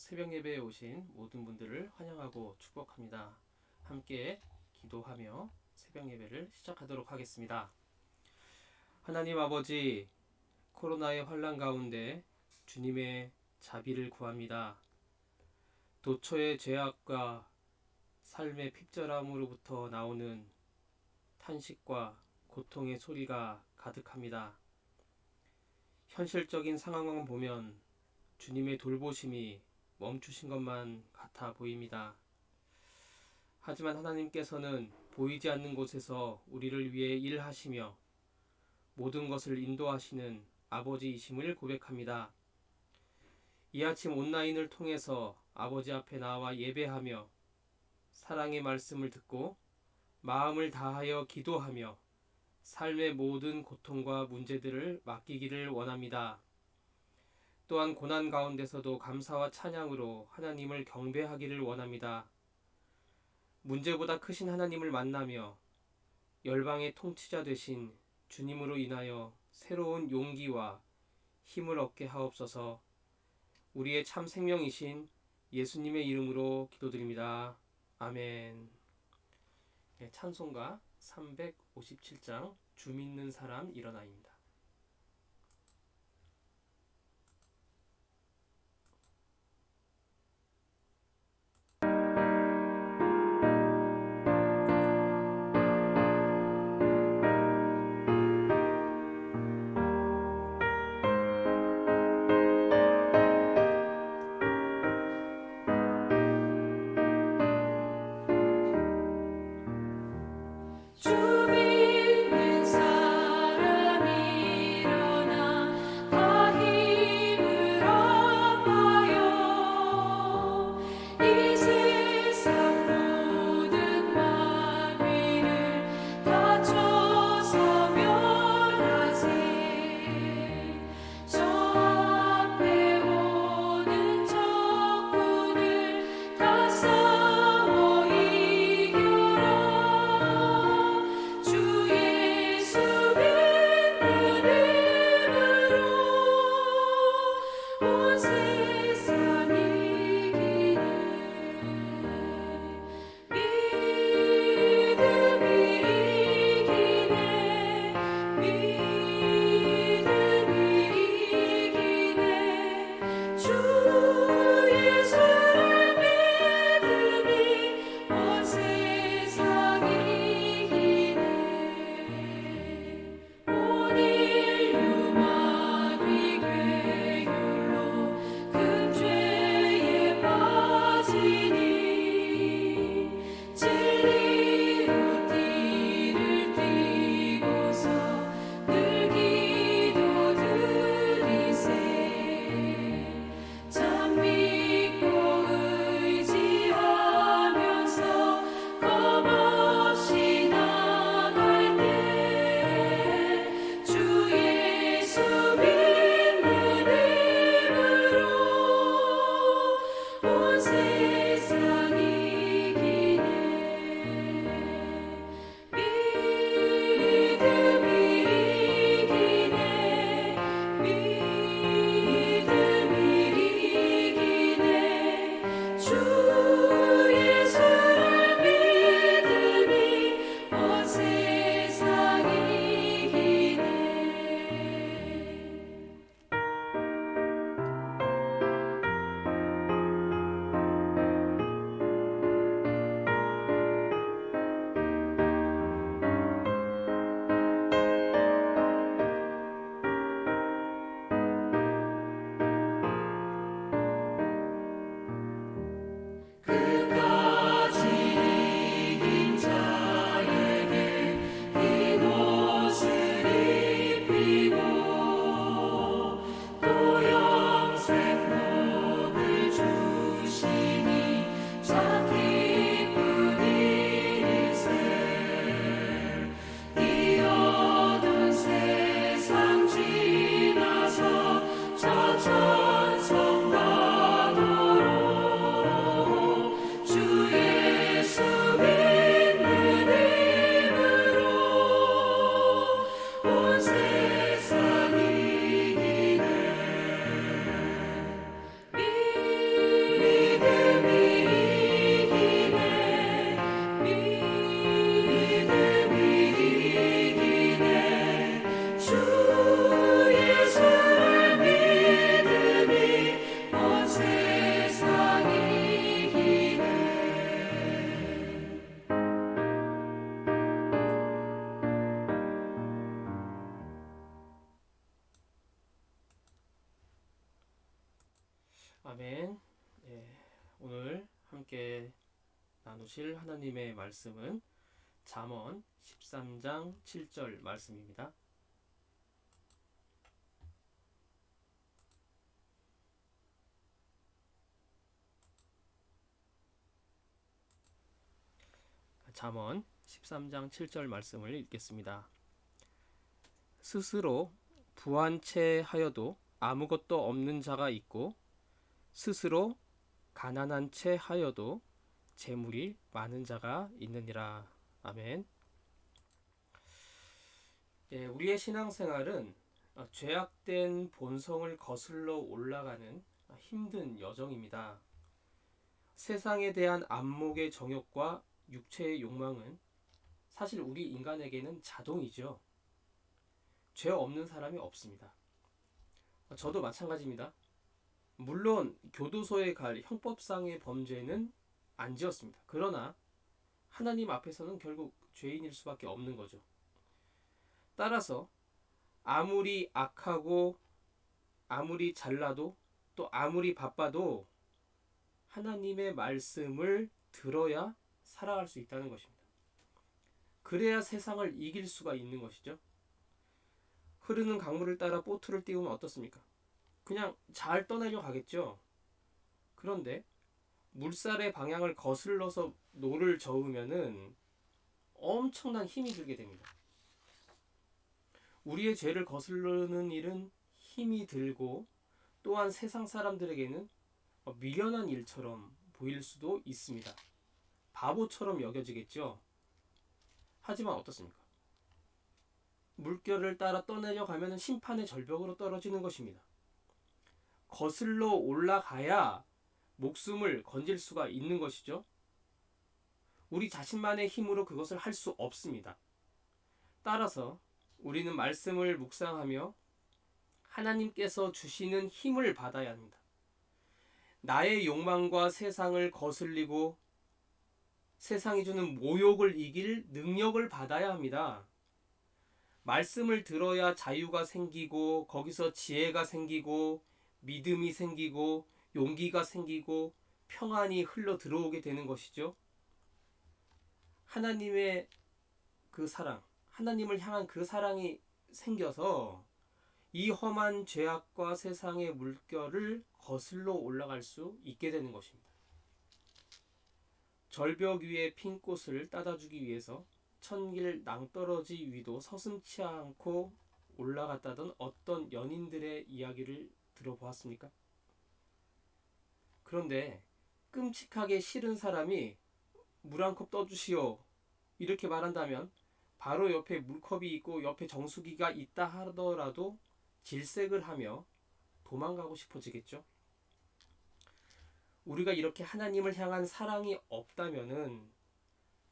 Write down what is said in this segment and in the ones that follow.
새벽 예배에 오신 모든 분들을 환영하고 축복합니다. 함께 기도하며 새벽 예배를 시작하도록 하겠습니다. 하나님 아버지, 코로나의 환란 가운데 주님의 자비를 구합니다. 도처의 죄악과 삶의 핍절함으로부터 나오는 탄식과 고통의 소리가 가득합니다. 현실적인 상황만 보면 주님의 돌보심이 멈추신 것만 같아 보입니다. 하지만 하나님께서는 보이지 않는 곳에서 우리를 위해 일하시며 모든 것을 인도하시는 아버지이심을 고백합니다. 이 아침 온라인을 통해서 아버지 앞에 나와 예배하며 사랑의 말씀을 듣고 마음을 다하여 기도하며 삶의 모든 고통과 문제들을 맡기기를 원합니다. 또한 고난 가운데서도 감사와 찬양으로 하나님을 경배하기를 원합니다. 문제보다 크신 하나님을 만나며 열방의 통치자 되신 주님으로 인하여 새로운 용기와 힘을 얻게 하옵소서 우리의 참 생명이신 예수님의 이름으로 기도드립니다. 아멘. 네, 찬송가 357장 주 믿는 사람 일어나입니다. 말씀은 잠언 13장 7절 말씀입니다. 잠언 13장 7절 말씀을 읽겠습니다. 스스로 부한 채 하여도 아무것도 없는 자가 있고 스스로 가난한 채 하여도 재물이 많은 자가 있느니라. 아멘. 예, 우리의 신앙생활은 어, 죄악된 본성을 거슬러 올라가는 힘든 여정입니다. 세상에 대한 안목의 정욕과 육체의 욕망은 사실 우리 인간에게는 자동이죠. 죄 없는 사람이 없습니다. 어, 저도 마찬가지입니다. 물론 교도소에 갈 형법상의 범죄는 안 지었습니다. 그러나 하나님 앞에서는 결국 죄인일 수밖에 없는 거죠. 따라서 아무리 악하고 아무리 잘나도 또 아무리 바빠도 하나님의 말씀을 들어야 살아갈 수 있다는 것입니다. 그래야 세상을 이길 수가 있는 것이죠. 흐르는 강물을 따라 보트를 띄우면 어떻습니까? 그냥 잘 떠내려 가겠죠. 그런데 물살의 방향을 거슬러서 노를 저으면은 엄청난 힘이 들게 됩니다. 우리의 죄를 거스르는 일은 힘이 들고 또한 세상 사람들에게는 미련한 일처럼 보일 수도 있습니다. 바보처럼 여겨지겠죠. 하지만 어떻습니까? 물결을 따라 떠내려 가면 심판의 절벽으로 떨어지는 것입니다. 거슬러 올라가야 목숨을 건질 수가 있는 것이죠. 우리 자신만의 힘으로 그것을 할 수 없습니다. 따라서 우리는 말씀을 묵상하며 하나님께서 주시는 힘을 받아야 합니다. 나의 욕망과 세상을 거슬리고 세상이 주는 모욕을 이길 능력을 받아야 합니다. 말씀을 들어야 자유가 생기고 거기서 지혜가 생기고 믿음이 생기고 용기가 생기고 평안이 흘러 들어오게 되는 것이죠. 하나님의 그 사랑, 하나님을 향한 그 사랑이 생겨서 이 험한 죄악과 세상의 물결을 거슬러 올라갈 수 있게 되는 것입니다. 절벽 위에 핀 꽃을 따다주기 위해서 천길 낭떠러지 위도 서슴치 않고 올라갔다던 어떤 연인들의 이야기를 들어보았습니까? 그런데 끔찍하게 싫은 사람이 물 한 컵 떠주시오 이렇게 말한다면 바로 옆에 물컵이 있고 옆에 정수기가 있다 하더라도 질색을 하며 도망가고 싶어지겠죠. 우리가 이렇게 하나님을 향한 사랑이 없다면은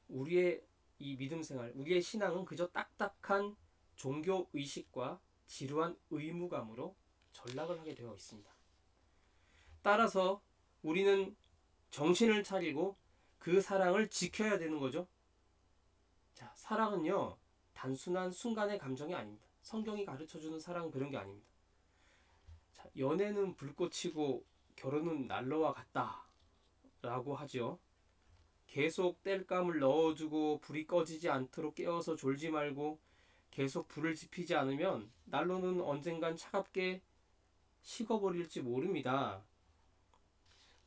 우리의 이 믿음 생활, 우리의 신앙은 그저 딱딱한 종교 의식과 지루한 의무감으로 전락을 하게 되어 있습니다. 따라서 우리는 정신을 차리고 그 사랑을 지켜야 되는 거죠. 자, 사랑은요, 단순한 순간의 감정이 아닙니다. 성경이 가르쳐 주는 사랑은 그런 게 아닙니다. 자, 연애는 불꽃이고 결혼은 난로와 같다. 라고 하죠. 계속 땔감을 넣어주고 불이 꺼지지 않도록 깨워서 졸지 말고 계속 불을 지피지 않으면 난로는 언젠간 차갑게 식어버릴지 모릅니다.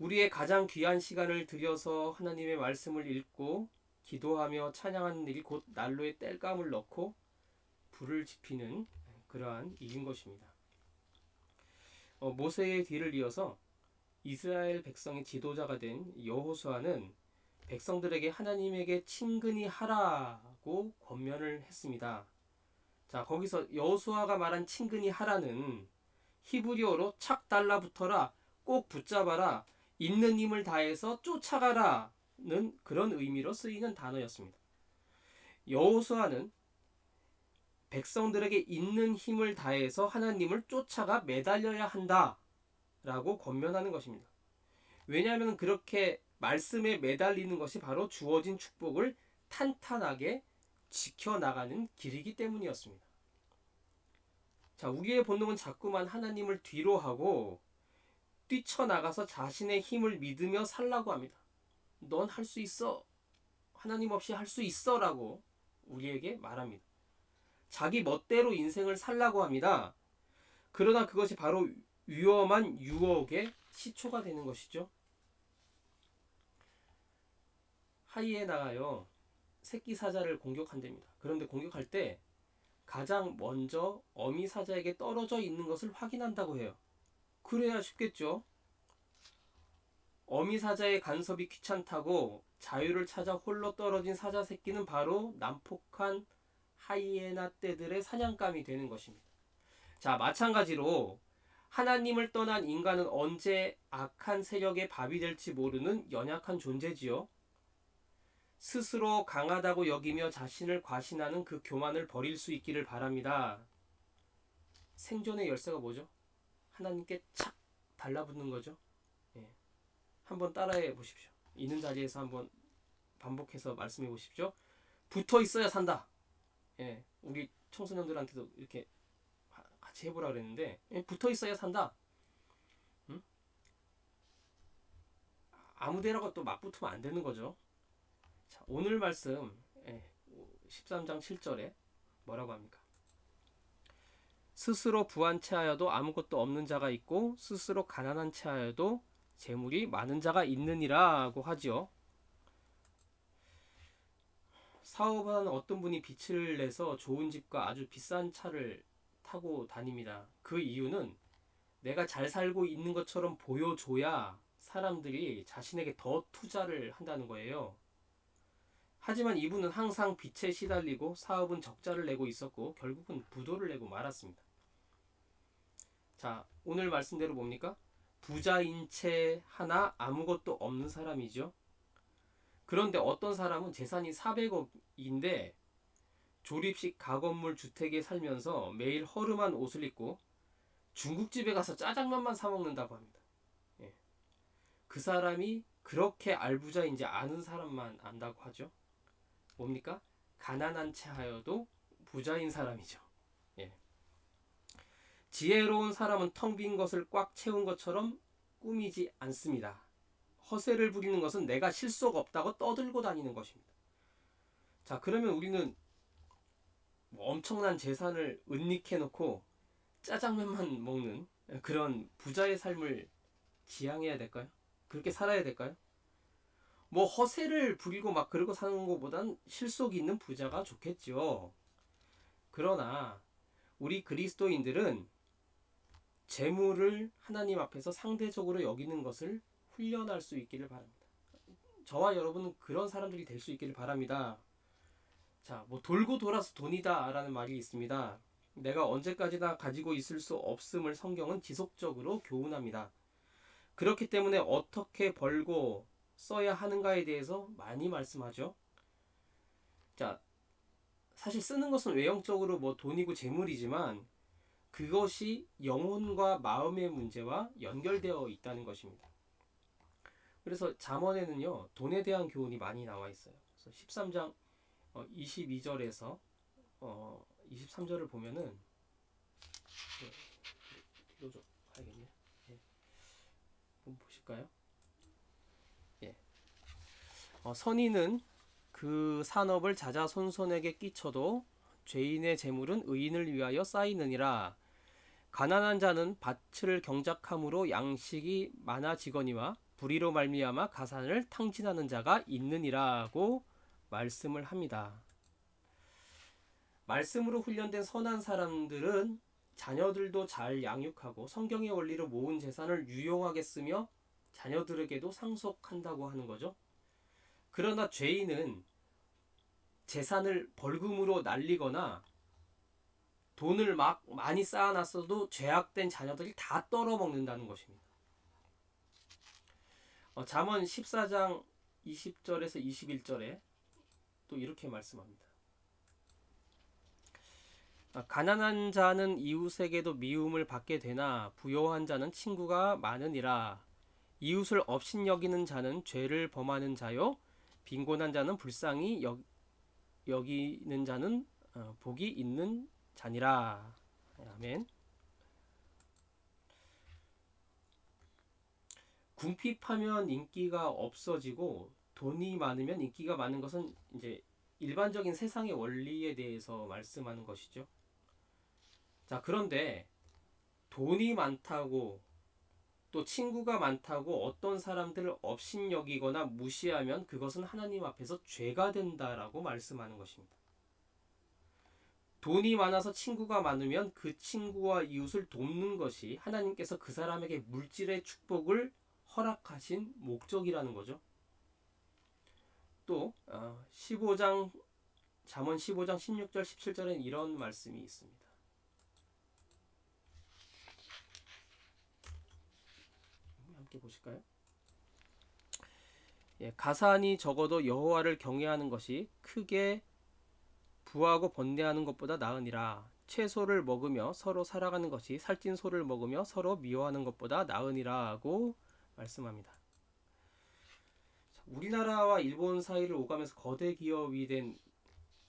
우리의 가장 귀한 시간을 들여서 하나님의 말씀을 읽고 기도하며 찬양하는 일이 곧 난로에 땔감을 넣고 불을 지피는 그러한 일인 것입니다. 어, 모세의 뒤를 이어서 이스라엘 백성의 지도자가 된 여호수아는 백성들에게 하나님에게 친근히 하라고 권면을 했습니다. 자, 거기서 여호수아가 말한 친근히 하라는 히브리어로 착 달라붙어라, 꼭 붙잡아라, 있는 힘을 다해서 쫓아가라는 그런 의미로 쓰이는 단어였습니다. 여호수아는 백성들에게 있는 힘을 다해서 하나님을 쫓아가 매달려야 한다라고 권면하는 것입니다. 왜냐하면 그렇게 말씀에 매달리는 것이 바로 주어진 축복을 탄탄하게 지켜나가는 길이기 때문이었습니다. 자, 우리의 본능은 자꾸만 하나님을 뒤로 하고 뛰쳐나가서 자신의 힘을 믿으며 살라고 합니다. 넌 할 수 있어. 하나님 없이 할 수 있어 라고 우리에게 말합니다. 자기 멋대로 인생을 살라고 합니다. 그러나 그것이 바로 위험한 유혹의 시초가 되는 것이죠. 하이에나가요 새끼 사자를 공격한답니다. 그런데 공격할 때 가장 먼저 어미 사자에게 떨어져 있는 것을 확인한다고 해요. 그래야 쉽겠죠. 어미 사자의 간섭이 귀찮다고 자유를 찾아 홀로 떨어진 사자 새끼는 바로 난폭한 하이에나 떼들의 사냥감이 되는 것입니다. 자, 마찬가지로 하나님을 떠난 인간은 언제 악한 세력의 밥이 될지 모르는 연약한 존재지요. 스스로 강하다고 여기며 자신을 과신하는 그 교만을 버릴 수 있기를 바랍니다. 생존의 열쇠가 뭐죠? 하나님께 착 달라붙는 거죠. 예. 한번 따라해 보십시오. 있는 자리에서 한번 반복해서 말씀해 보십시오. 붙어 있어야 산다. 예. 우리 청소년들한테도 이렇게 하- 같이 해보라 그랬는데 예, 붙어 있어야 산다. 응? 아무데라가 또막 붙으면 안 되는 거죠. 자, 오늘 말씀 예, 13장 7절에 뭐라고 합니까? 스스로 부한 채하여도 아무것도 없는 자가 있고 스스로 가난한 채하여도 재물이 많은 자가 있느니라고 하지요. 사업하는 어떤 분이 빛을 내서 좋은 집과 아주 비싼 차를 타고 다닙니다. 그 이유는 내가 잘 살고 있는 것처럼 보여줘야 사람들이 자신에게 더 투자를 한다는 거예요. 하지만 이분은 항상 빚에 시달리고 사업은 적자를 내고 있었고 결국은 부도를 내고 말았습니다. 자, 오늘 말씀대로 뭡니까? 부자인 채 하나 아무것도 없는 사람이죠. 그런데 어떤 사람은 재산이 400억인데 조립식 가건물 주택에 살면서 매일 허름한 옷을 입고 중국집에 가서 짜장면만 사 먹는다고 합니다. 예. 그 사람이 그렇게 알부자인지 아는 사람만 안다고 하죠. 뭡니까? 가난한 채 하여도 부자인 사람이죠. 예. 지혜로운 사람은 텅 빈 것을 꽉 채운 것처럼 꾸미지 않습니다. 허세를 부리는 것은 내가 실속 없다고 떠들고 다니는 것입니다. 자, 그러면 우리는 뭐 엄청난 재산을 은닉해 놓고 짜장면만 먹는 그런 부자의 삶을 지향해야 될까요? 그렇게 살아야 될까요? 뭐 허세를 부리고 막 그러고 사는 것보단 실속 있는 부자가 좋겠죠. 그러나 우리 그리스도인들은 재물을 하나님 앞에서 상대적으로 여기는 것을 훈련할 수 있기를 바랍니다. 저와 여러분은 그런 사람들이 될 수 있기를 바랍니다. 자, 뭐 돌고 돌아서 돈이다라는 말이 있습니다. 내가 언제까지나 가지고 있을 수 없음을 성경은 지속적으로 교훈합니다. 그렇기 때문에 어떻게 벌고 써야 하는가에 대해서 많이 말씀하죠. 자, 사실 쓰는 것은 외형적으로 뭐 돈이고 재물이지만 그것이 영혼과 마음의 문제와 연결되어 있다는 것입니다. 그래서 잠언에는요 돈에 대한 교훈이 많이 나와 있어요. 그래서 13장 22절에서 어, 23절을 보면은 네, 이거 좀 가야겠네. 예. 한번 보실까요? 예. 어, 선인은 그 산업을 자자 손손에게 끼쳐도 죄인의 재물은 의인을 위하여 쌓이느니라. 가난한 자는 밭을 경작함으로 양식이 많아지거니와 불의로 말미암아 가산을 탕진하는 자가 있느니라고 말씀을 합니다. 말씀으로 훈련된 선한 사람들은 자녀들도 잘 양육하고 성경의 원리로 모은 재산을 유용하게 쓰며 자녀들에게도 상속한다고 하는 거죠. 그러나 죄인은 재산을 벌금으로 날리거나 돈을 막 많이 쌓아놨어도 죄악된 자녀들이 다 떨어먹는다는 것입니다. 어, 잠언 14장 20절에서 21절에 또 이렇게 말씀합니다. 아, 가난한 자는 이웃에게도 미움을 받게 되나 부요한 자는 친구가 많으니라. 이웃을 업신 여기는 자는 죄를 범하는 자요 빈곤한 자는 불쌍히 여, 여기는 자는 어, 복이 있는 자니라. 아멘. 궁핍하면 인기가 없어지고 돈이 많으면 인기가 많은 것은 이제 일반적인 세상의 원리에 대해서 말씀하는 것이죠. 자, 그런데 돈이 많다고 또 친구가 많다고 어떤 사람들을 업신여기거나 무시하면 그것은 하나님 앞에서 죄가 된다라고 말씀하는 것입니다. 돈이 많아서 친구가 많으면 그 친구와 이웃을 돕는 것이 하나님께서 그 사람에게 물질의 축복을 허락하신 목적이라는 거죠. 또 어, 15장 잠언 15장 16절 17절엔 이런 말씀이 있습니다. 함께 보실까요? 예, 가산이 적어도 여호와를 경외하는 것이 크게 부하고 번뇌하는 것보다 나으니라. 채소를 먹으며 서로 살아가는 것이 살찐 소를 먹으며 서로 미워하는 것보다 나으니라고 말씀합니다. 자, 우리나라와 일본 사이를 오가면서 거대 기업이 된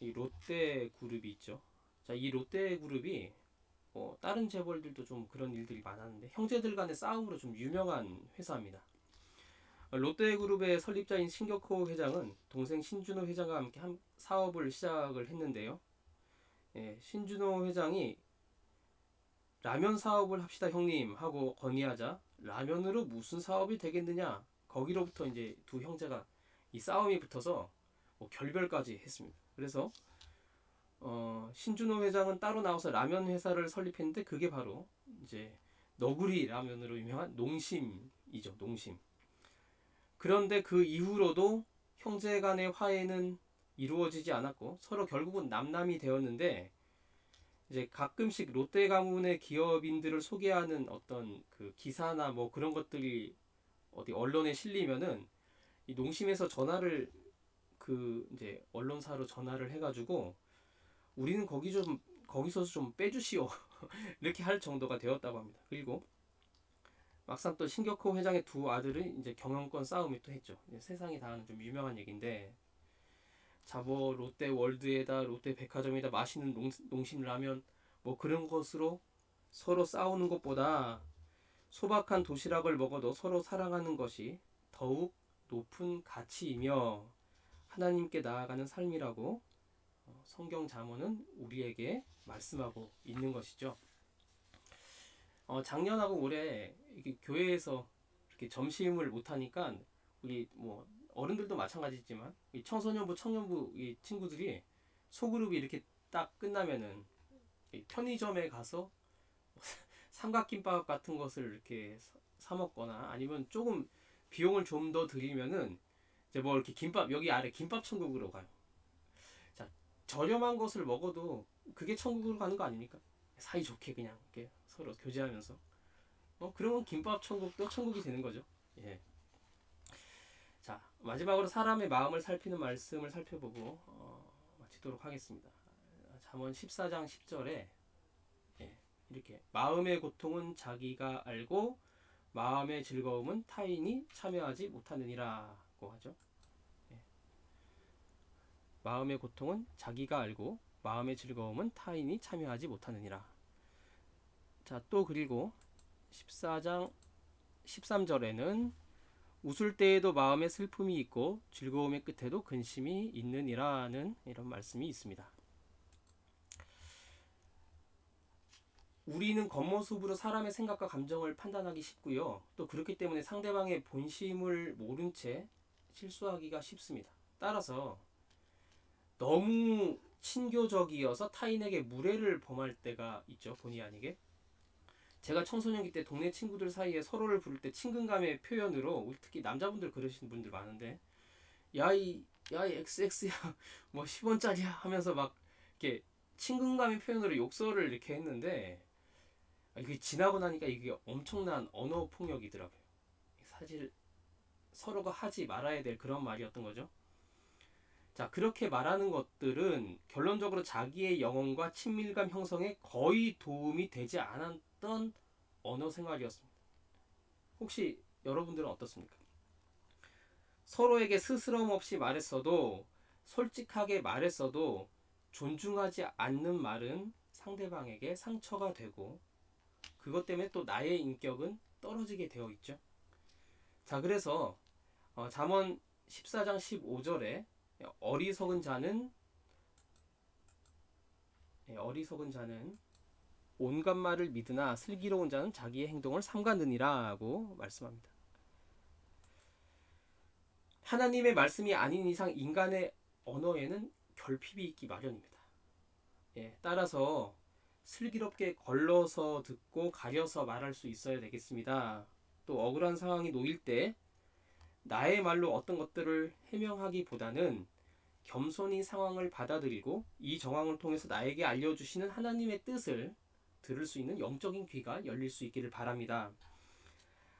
이 롯데 그룹이 있죠. 자, 이 롯데 그룹이 어, 다른 재벌들도 좀 그런 일들이 많았는데 형제들 간의 싸움으로 좀 유명한 회사입니다. 어, 롯데그룹의 설립자인 신격호 회장은 동생 신준호 회장과 함께 한 사업을 시작을 했는데요. 예, 신준호 회장이 라면 사업을 합시다 형님 하고 건의하자 라면으로 무슨 사업이 되겠느냐 거기로부터 이제 두 형제가 이 싸움이 붙어서 뭐 결별까지 했습니다. 그래서 어, 신준호 회장은 따로 나와서 라면 회사를 설립했는데 그게 바로 이제 너구리 라면으로 유명한 농심이죠. 농심. 그런데 그 이후로도 형제 간의 화해는 이루어지지 않았고 서로 결국은 남남이 되었는데 이제 가끔씩 롯데 가문의 기업인들을 소개하는 어떤 그 기사나 뭐 그런 것들이 어디 언론에 실리면은 이 농심에서 전화를 그 이제 언론사로 전화를 해가지고 우리는 거기 좀 거기서 좀 빼주시오 이렇게 할 정도가 되었다고 합니다. 그리고 막상 또 신격호 회장의 두 아들은 이제 경영권 싸움을 또 했죠. 세상이 다 아는 좀 유명한 얘기인데 자뭐 롯데 월드에다 롯데 백화점에다 맛있는 농, 농심 라면 뭐 그런 것으로 서로 싸우는 것보다 소박한 도시락을 먹어도 서로 사랑하는 것이 더욱 높은 가치이며 하나님께 나아가는 삶이라고 어, 성경 잠언은 우리에게 말씀하고 있는 것이죠. 어, 작년하고 올해 이렇게 교회에서 이렇게 점심을 못 하니까 우리 뭐 어른들도 마찬가지지만 이 청소년부 청년부 이 친구들이 소그룹이 이렇게 딱 끝나면은 이 편의점에 가서 삼각김밥 같은 것을 이렇게 사- 사 먹거나 아니면 조금 비용을 좀 더 들이면은 이제 뭐 이렇게 김밥 여기 아래 김밥 천국으로 가요. 자 저렴한 것을 먹어도 그게 천국으로 가는 거 아닙니까? 사이 좋게 그냥 이렇게 서로 교제하면서 어 그러면 김밥 천국도 천국이 되는 거죠. 예. 자 마지막으로 사람의 마음을 살피는 말씀을 살펴보고 어, 마치도록 하겠습니다. 잠언 14장 10절에 예, 이렇게 마음의 고통은 자기가 알고 마음의 즐거움은 타인이 참여하지 못하느니라고 하죠. 예. 마음의 고통은 자기가 알고 마음의 즐거움은 타인이 참여하지 못하느니라. 자, 또 그리고 14장 13절에는 웃을 때에도 마음에 슬픔이 있고 즐거움의 끝에도 근심이 있느니라는 이런 말씀이 있습니다. 우리는 겉모습으로 사람의 생각과 감정을 판단하기 쉽고요. 또 그렇기 때문에 상대방의 본심을 모른 채 실수하기가 쉽습니다. 따라서 너무 친교적이어서 타인에게 무례를 범할 때가 있죠. 본의 아니게. 제가 청소년기 때 동네 친구들 사이에 서로를 부를 때 친근감의 표현으로 특히 남자분들 그러시는 분들 많은데 야이 야이 XX야 뭐 10원짜리야 하면서 막 이렇게 친근감의 표현으로 욕설을 이렇게 했는데 아, 이게 지나고 나니까 이게 엄청난 언어 폭력이더라고요. 사실 서로가 하지 말아야 될 그런 말이었던 거죠. 자, 그렇게 말하는 것들은 결론적으로 자기의 영혼과 친밀감 형성에 거의 도움이 되지 않았 던 언어 생활이었습니다. 혹시 여러분들은 어떻습니까? 서로에게 스스럼 없이 말했어도 솔직하게 말했어도 존중하지 않는 말은 상대방에게 상처가 되고 그것 때문에 또 나의 인격은 떨어지게 되어 있죠. 자, 그래서 어, 잠언 14장 15절에 어리석은 자는 예, 어리석은 자는 온갖 말을 믿으나 슬기로운 자는 자기의 행동을 삼가느니라고 말씀합니다. 하나님의 말씀이 아닌 이상 인간의 언어에는 결핍이 있기 마련입니다. 예, 따라서 슬기롭게 걸러서 듣고 가려서 말할 수 있어야 되겠습니다. 또 억울한 상황이 놓일 때 나의 말로 어떤 것들을 해명하기보다는 겸손히 상황을 받아들이고 이 정황을 통해서 나에게 알려주시는 하나님의 뜻을 들을 수 있는 영적인 귀가 열릴 수 있기를 바랍니다.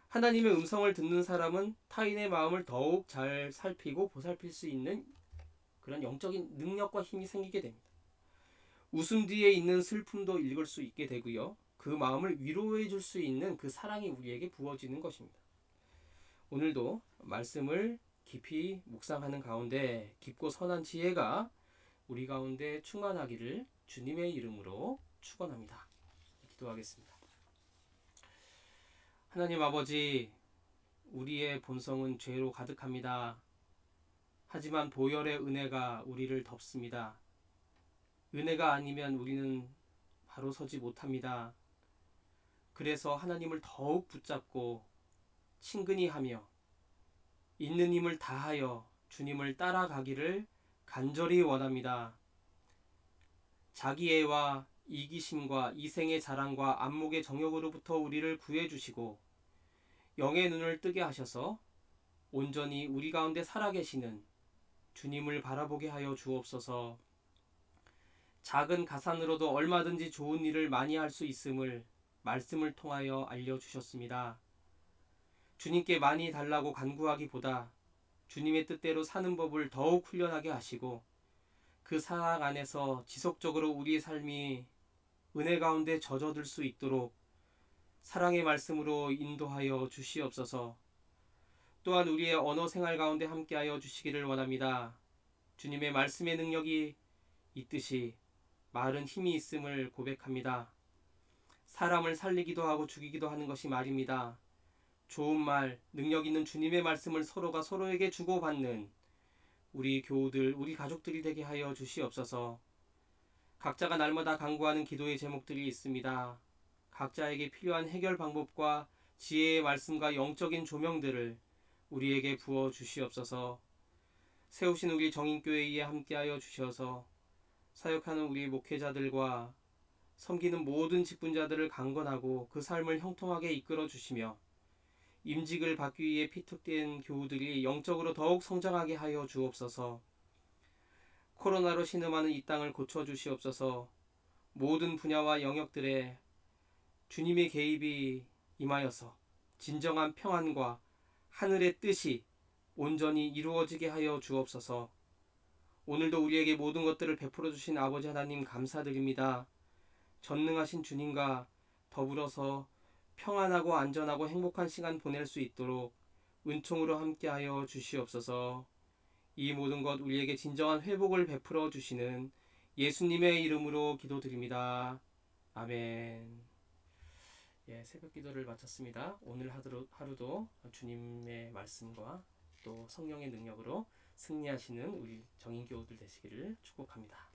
하나님의 음성을 듣는 사람은 타인의 마음을 더욱 잘 살피고 보살필 수 있는 그런 영적인 능력과 힘이 생기게 됩니다. 웃음 뒤에 있는 슬픔도 읽을 수 있게 되고요. 그 마음을 위로해 줄 수 있는 그 사랑이 우리에게 부어지는 것입니다. 오늘도 말씀을 깊이 묵상하는 가운데 깊고 선한 지혜가 우리 가운데 충만하기를 주님의 이름으로 축원합니다. 기도하겠습니다. 하나님 아버지, 우리의 본성은 죄로 가득합니다. 하지만 보혈의 은혜가 우리를 덮습니다. 은혜가 아니면 우리는 바로 서지 못합니다. 그래서 하나님을 더욱 붙잡고 친근히 하며 있는 힘을 다하여 주님을 따라가기를 간절히 원합니다. 자기애와 이기심과 이생의 자랑과 안목의 정욕으로부터 우리를 구해 주시고 영의 눈을 뜨게 하셔서 온전히 우리 가운데 살아계시는 주님을 바라보게 하여 주옵소서. 작은 가산으로도 얼마든지 좋은 일을 많이 할 수 있음을 말씀을 통하여 알려 주셨습니다. 주님께 많이 달라고 간구하기보다 주님의 뜻대로 사는 법을 더욱 훈련하게 하시고 그 사랑 안에서 지속적으로 우리의 삶이 은혜 가운데 젖어들 수 있도록 사랑의 말씀으로 인도하여 주시옵소서. 또한 우리의 언어 생활 가운데 함께하여 주시기를 원합니다. 주님의 말씀의 능력이 있듯이 말은 힘이 있음을 고백합니다. 사람을 살리기도 하고 죽이기도 하는 것이 말입니다. 좋은 말, 능력 있는 주님의 말씀을 서로가 서로에게 주고받는 우리 교우들, 우리 가족들이 되게 하여 주시옵소서. 각자가 날마다 강구하는 기도의 제목들이 있습니다. 각자에게 필요한 해결 방법과 지혜의 말씀과 영적인 조명들을 우리에게 부어 주시옵소서. 세우신 우리 정인교회에 함께하여 주셔서 사역하는 우리 목회자들과 섬기는 모든 직분자들을 강건하고 그 삶을 형통하게 이끌어 주시며 임직을 받기 위해 피툭된 교우들이 영적으로 더욱 성장하게 하여 주옵소서. 코로나로 신음하는 이 땅을 고쳐 주시옵소서. 모든 분야와 영역들에 주님의 개입이 임하여서 진정한 평안과 하늘의 뜻이 온전히 이루어지게 하여 주옵소서. 오늘도 우리에게 모든 것들을 베풀어 주신 아버지 하나님 감사드립니다. 전능하신 주님과 더불어서 평안하고 안전하고 행복한 시간 보낼 수 있도록 은총으로 함께하여 주시옵소서. 이 모든 것 우리에게 진정한 회복을 베풀어 주시는 예수님의 이름으로 기도드립니다. 아멘. 예, 새벽 기도를 마쳤습니다. 오늘 하루, 하루도 주님의 말씀과 또 성령의 능력으로 승리하시는 우리 정인 교우들 되시기를 축복합니다.